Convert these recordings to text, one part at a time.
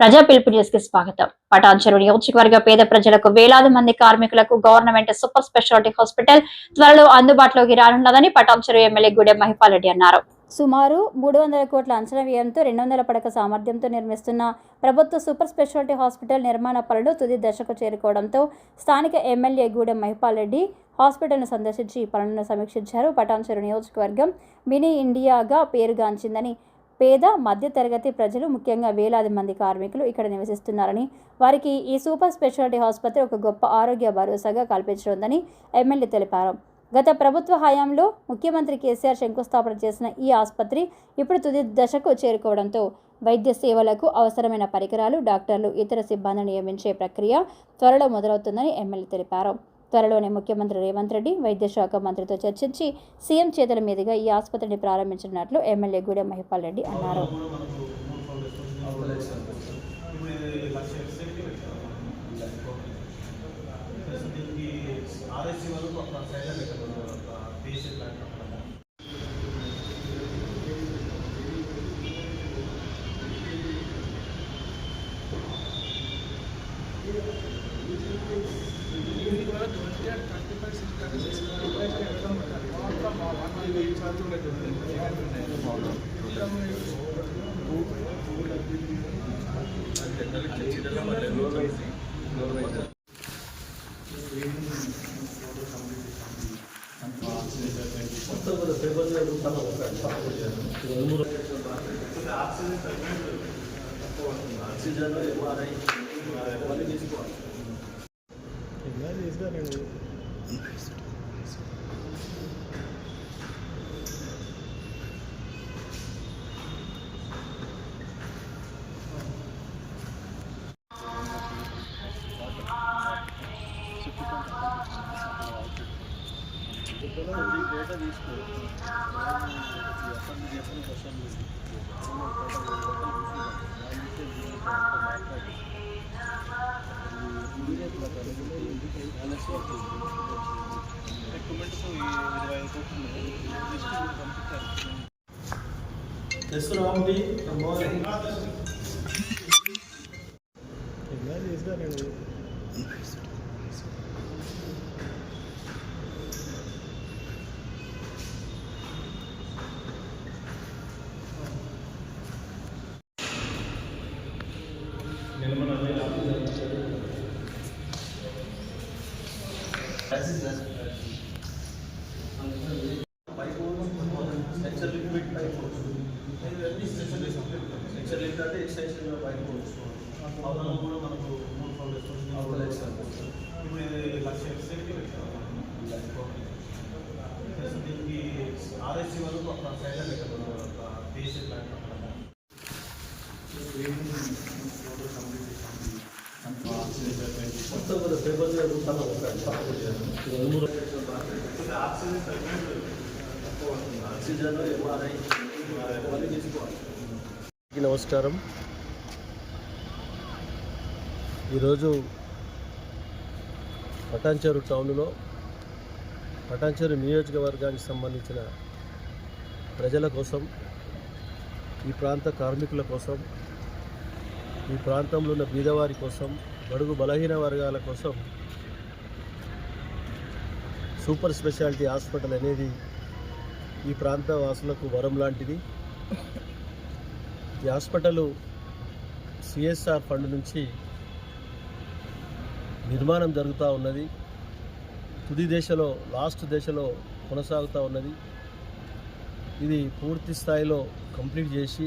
ప్రజా పిలుపు న్యూస్కి స్వాగతం. పటాన్చెరు నియోజకవర్గ పేద ప్రజలకు వేలాది మంది కార్మికులకు గవర్నమెంట్ సూపర్ స్పెషాలిటీ హాస్పిటల్ త్వరలో అందుబాటులోకి రానున్నదని పటాన్చెరు ఎమ్మెల్యే గూడెం మహిపాల్ రెడ్డి అన్నారు. సుమారు మూడు వందల కోట్ల అంచనా వ్యయంతో రెండు వందల పడక సామర్థ్యంతో నిర్మిస్తున్న ప్రభుత్వ సూపర్ స్పెషాలిటీ హాస్పిటల్ నిర్మాణ పనులు తుది దశకు చేరుకోవడంతో స్థానిక ఎమ్మెల్యే గూడెం మహిపాల్ రెడ్డి హాస్పిటల్ను సందర్శించి పనులను సమీక్షించారు. పటాన్చెరు నియోజకవర్గం మినీ ఇండియాగా పేరుగాంచిందని పేద మధ్యతరగతి ప్రజలు ముఖ్యంగా వేలాది మంది కార్మికులు ఇక్కడ నివసిస్తున్నారని వారికి ఈ సూపర్ స్పెషాలిటీ ఆసుపత్రి ఒక గొప్ప ఆరోగ్య భరోసాగా కల్పించనుందని ఎమ్మెల్యే తెలిపారు. గత ప్రభుత్వ హయాంలో ముఖ్యమంత్రి కేసీఆర్ శంకుస్థాపన చేసిన ఈ ఆసుపత్రి ఇప్పుడు తుది దశకు చేరుకోవడంతో వైద్య సేవలకు అవసరమైన పరికరాలు డాక్టర్లు ఇతర సిబ్బందిని నియమించే ప్రక్రియ త్వరలో మొదలవుతుందని ఎమ్మెల్యే తెలిపారు. త్వరలోనే ముఖ్యమంత్రి రేవంత్ రెడ్డి వైద్య శాఖ మంత్రితో చర్చించి సీఎం చేతుల మీదుగా ఈ ఆసుపత్రిని ప్రారంభించనున్నట్లు ఎమ్మెల్యే గూడెం మహిపాల్ రెడ్డి అన్నారు. ఆక్సిజన్ ఇది లక్ష తీసుకోవాలి దీనికి ఆర్ఎస్సీ వరకు ఒక సైడ్ పెట్టారు ఒక బేసిక్ లాంటి అవతల కూడా మనకు మూడు ఫౌండేషన్ ఇప్పుడు ఇది లక్ష ఎస్ఐకి దీనికి ఆర్ఎస్సీ వరకు అక్కడ సైడ్ పెట్టారు ఒక అక్కడ లాంటి మొత్తం కూడా పేపర్ ఆక్సిజన్ ఆక్సిజన్ ఎంఆర్ఐ ఇవన్నీ తీసుకోవాలి అందరికీ నమస్కారం. ఈరోజు పటాన్చేరు టౌన్లో పటాన్చేరు నియోజకవర్గానికి సంబంధించిన ప్రజల కోసం ఈ ప్రాంత కార్మికుల కోసం ఈ ప్రాంతంలో ఉన్న బీదవారి కోసం బడుగు బలహీన వర్గాల కోసం సూపర్ స్పెషాలిటీ హాస్పిటల్ అనేది ఈ ప్రాంత వాసులకు వరం లాంటిది. ఈ హాస్పిటల్ సిఎస్ఆర్ ఫండ్ నుంచి నిర్మాణం జరుగుతూ ఉన్నది. తుది దేశలో లాస్ట్ దేశలో కొనసాగుతూ ఉన్నది. ఇది పూర్తి స్థాయిలో కంప్లీట్ చేసి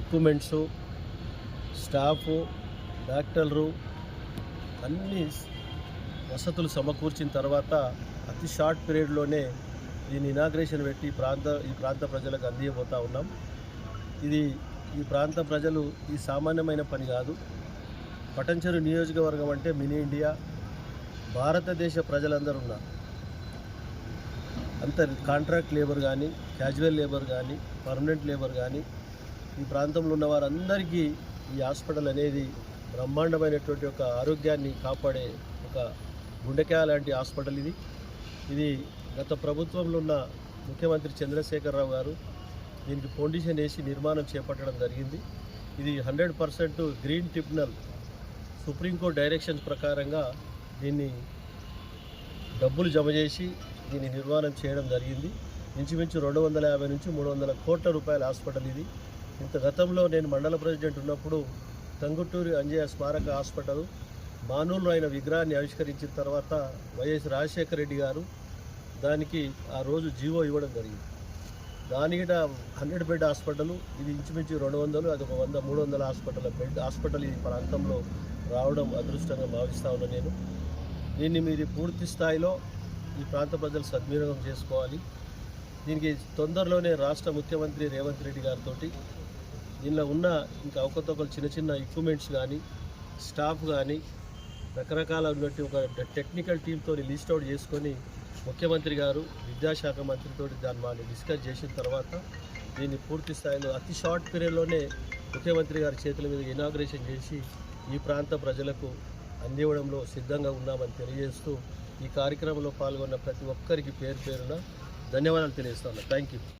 ఎక్విప్మెంట్స్ స్టాఫ్ డాక్టర్లు అన్ని వసతులు సమకూర్చిన తర్వాత అతి షార్ట్ పీరియడ్లోనే దీన్ని ఇనాగ్రేషన్ పెట్టి ఈ ప్రాంత ఈ ప్రాంత ప్రజలకు అందియబోతూ ఉన్నాం. ఇది ఈ ప్రాంత ప్రజలు ఈ సామాన్యమైన పని కాదు. పటంచెరు నియోజకవర్గం అంటే మినీ ఇండియా. భారతదేశ ప్రజలందరూ ఉన్నారు. అంత కాంట్రాక్ట్ లేబర్ కానీ క్యాజువల్ లేబర్ కానీ పర్మనెంట్ లేబర్ కానీ ఈ ప్రాంతంలో ఉన్న వారందరికీ ఈ హాస్పిటల్ అనేది బ్రహ్మాండమైనటువంటి ఒక ఆరోగ్యాన్ని కాపాడే ఒక గుండెకాయ లాంటి హాస్పిటల్ ఇది. ఇది గత ప్రభుత్వంలో ఉన్న ముఖ్యమంత్రి చంద్రశేఖరరావు గారు దీనికి ఫౌండేషన్ వేసి నిర్మాణం చేపట్టడం జరిగింది. ఇది hundred percent green tribunal Supreme Court directions ప్రకారంగా దీన్ని డబ్బులు జమ చేసి దీన్ని నిర్మాణం చేయడం జరిగింది. ఇంచుమించు రెండు వందల యాభై నుంచి మూడు వందల కోట్ల రూపాయల హాస్పిటల్ ఇది. ఇంత గతంలో నేను మండల ప్రెసిడెంట్ ఉన్నప్పుడు టంగుటూరి అంజయ్య స్మారక హాస్పిటల్ మానూలు అయిన విగ్రహాన్ని ఆవిష్కరించిన తర్వాత వైఎస్ రాజశేఖర రెడ్డి గారు దానికి ఆ రోజు జీవో ఇవ్వడం జరిగింది. దానికి హండ్రెడ్ బెడ్ హాస్పిటల్ ఇది ఇంచుమించు రెండు వందలు అది ఒక వంద మూడు వందల హాస్పిటల్ బెడ్ హాస్పిటల్ ఈ ప్రాంతంలో రావడం అదృష్టంగా భావిస్తా ఉన్నా నేను. దీన్ని మీరు పూర్తి స్థాయిలో ఈ ప్రాంత ప్రజలు సద్వినియోగం చేసుకోవాలి. దీనికి తొందరలోనే రాష్ట్ర ముఖ్యమంత్రి రేవంత్ రెడ్డి గారితో దీనిలో ఉన్న ఇంకా అవకతవకలు చిన్న చిన్న ఎక్విప్మెంట్స్ కానీ స్టాఫ్ కానీ రకరకాల ఉన్నట్టు ఒక టెక్నికల్ టీంతో లిస్ట్ అవుట్ చేసుకొని ముఖ్యమంత్రి గారు విద్యాశాఖ మంత్రితో దాన్ని వాళ్ళు డిస్కస్ చేసిన తర్వాత దీన్ని పూర్తి స్థాయిలో అతి షార్ట్ పీరియడ్లోనే ముఖ్యమంత్రి గారి చేతుల మీద ఇనాగ్రేషన్ చేసి ఈ ప్రాంత ప్రజలకు అందివ్వడంలో సిద్ధంగా ఉన్నామని తెలియజేస్తూ ఈ కార్యక్రమంలో పాల్గొన్న ప్రతి ఒక్కరికి పేరు పేరున ధన్యవాదాలు తెలియజేస్తాను థ్యాంక్ యూ